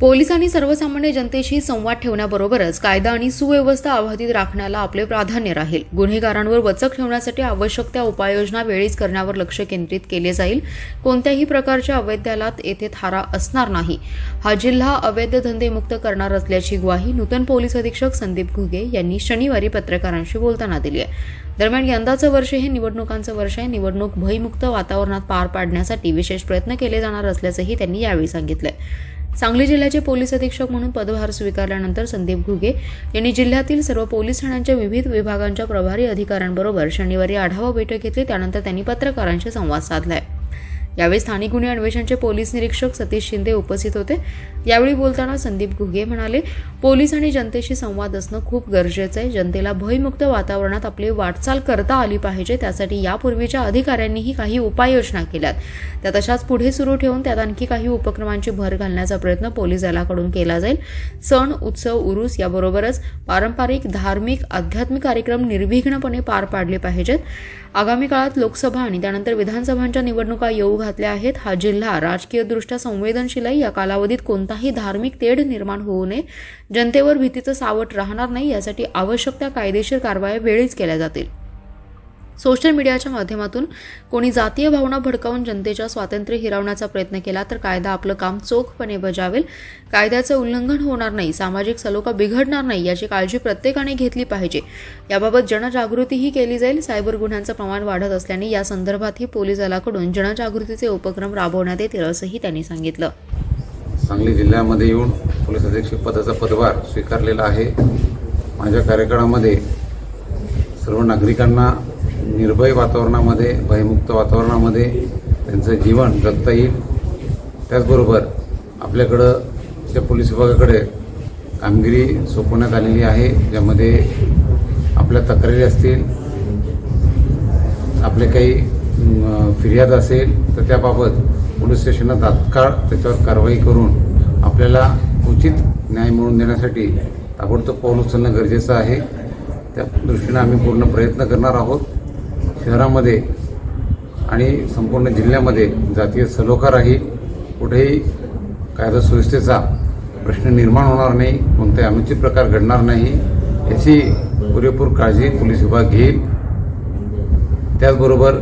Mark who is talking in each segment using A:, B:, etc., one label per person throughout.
A: पोलिसांनी सर्वसामान्य जनतेशी संवाद ठेवण्याबरोबरच कायदा आणि सुव्यवस्था अबाधित राखण्याला आपले प्राधान्य राहील. गुन्हेगारांवर वचक ठेवण्यासाठी आवश्यक त्या उपाययोजना वेळीच करण्यावर लक्ष केंद्रित केले जाईल. कोणत्याही प्रकारच्या अवैद्यालात येथे थारा असणार नाही. हा जिल्हा अवैध धंदेमुक्त करणार असल्याची ग्वाही नूतन पोलीस अधीक्षक संदीप घुगे यांनी शनिवारी पत्रकारांशी बोलताना दिली आहे. दरम्यान यंदाचं वर्ष हे निवडणुकांचं वर्ष आहे. निवडणूक भयमुक्त वातावरणात पार पाडण्यासाठी विशेष प्रयत्न केले जाणार असल्याचंही त्यांनी यावेळी सांगितलंय. सांगली जिल्ह्याचे पोलीस अधीक्षक म्हणून पदभार स्वीकारल्यानंतर संदीप घुगे यांनी जिल्ह्यातील सर्व पोलीस ठाण्यांच्या विविध विभागांच्या प्रभारी अधिकाऱ्यांबरोबर शनिवारी आढावा बैठक घेतली. त्यानंतर त्यांनी पत्रकारांशी संवाद साधलाय. यावेळी स्थानिक गुन्हे अन्वेषणचे पोलीस निरीक्षक सतीश शिंदे उपस्थित होते. यावेळी बोलताना संदीप घुगे म्हणाले पोलीस आणि जनतेशी संवाद असणं खूप गरजेचं आहे. जनतेला भयमुक्त वातावरणात आपली वाटचाल करता आली पाहिजे. त्यासाठी यापूर्वीच्या अधिकाऱ्यांनीही काही उपाययोजना केल्यात. त्या तशाच पुढे सुरू ठेवून त्यात आणखी काही उपक्रमांची भर घालण्याचा प्रयत्न पोलीस दलाकडून केला जाईल. सण उत्सव उरूस याबरोबरच पारंपरिक धार्मिक आध्यात्मिक कार्यक्रम निर्विघ्नपणे पार पाडले पाहिजेत. आगामी काळात लोकसभा आणि त्यानंतर विधानसभांच्या निवडणुका येऊ घातल्या आहेत. हा जिल्हा राजकीयदृष्ट्या संवेदनशील आहे. या कालावधीत कोणताही धार्मिक तेढ निर्माण होऊ नये. जनतेवर भीतीचं सावट राहणार नाही. यासाठी आवश्यक त्या कायदेशीर कारवाया वेळीच केल्या जातील. सोशल मीडियाच्या माध्यमातून कोणी जातीय भावना भडकावून जनतेच्या स्वातंत्र्य हिरावण्याचा प्रयत्न केला तर कायदा आपलं काम चोखपणे बजावेल. कायद्याचं उल्लंघन होणार नाही सामाजिक सलोखा बिघडणार नाही याची काळजी प्रत्येकाने घेतली पाहिजे. याबाबत जनजागृतीही केली जाईल. सायबर गुन्ह्यांचं प्रमाण वाढत असल्याने या संदर्भातही पोलीस दलाकडून जनजागृतीचे उपक्रम राबवण्यात येतील असंही त्यांनी सांगितलं.
B: सांगली जिल्ह्यामध्ये येऊन पोलीस अधीक्षक पदाचा पदभार स्वीकारलेला आहे. माझ्या कार्यक्रमामध्ये सर्व नागरिकांना निर्भय वातावरणामध्ये भयमुक्त वातावरणामध्ये त्यांचं जीवन जगता येईल. त्याचबरोबर आपल्याकडं त्या पोलीस विभागाकडे कामगिरी सोपवण्यात आलेली आहे ज्यामध्ये आपल्या तक्रारी असतील आपले काही फिर्याद असेल तर त्याबाबत पोलीस स्टेशनला तात्काळ त्याच्यावर कारवाई करून आपल्याला उचित न्याय मिळवून देण्यासाठी ताबडतोब पाऊल उचलणं गरजेचं आहे. त्या दृष्टीनं आम्ही पूर्ण प्रयत्न करणार आहोत. शहरामध्ये आणि संपूर्ण जिल्ह्यामध्ये जातीय सलोखा राहील कुठेही कायदा सुव्यवस्थेचा प्रश्न निर्माण होणार नाही कोणताही अनुचित प्रकार घडणार नाही याची पुरेपूर काळजी पोलीस विभाग घेईल. त्याचबरोबर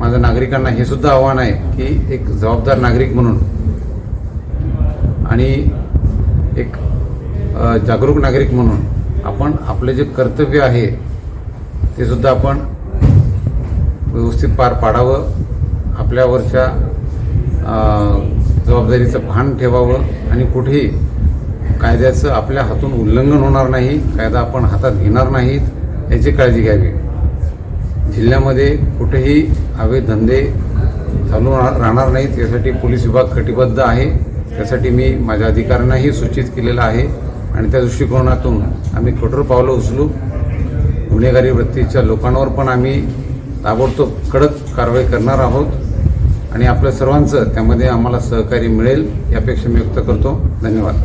B: माझ्या नागरिकांना हे सुद्धा आव्हान आहे की एक जबाबदार नागरिक म्हणून आणि एक जागरूक नागरिक म्हणून आपण आपले जे कर्तव्य आहे ते सुद्धा आपण व्यवस्थित पार पाडावं आपल्यावरच्या जबाबदारीचं भान ठेवावं आणि कुठेही कायद्याचं आपल्या हातून उल्लंघन होणार नाही कायदा आपण हातात घेणार नाहीत याची काळजी घ्यावी. जिल्ह्यामध्ये कुठेही अवैध धंदे चालू राहणार नाहीत यासाठी पोलीस विभाग कटिबद्ध आहे. त्यासाठी मी माझ्या अधिकाऱ्यांनाही सूचित केलेलं आहे आणि त्या दृष्टिकोनातून आम्ही कठोर पावलं उचलू. गुन्हेगारी वृत्तीच्या लोकांवर पण आम्ही ताबडतोब कडक कारवाई करणार आहोत आणि आपल्या सर्वांचं त्यामध्ये आम्हाला सहकार्य मिळेल यापेक्षा मी व्यक्त करतो. धन्यवाद.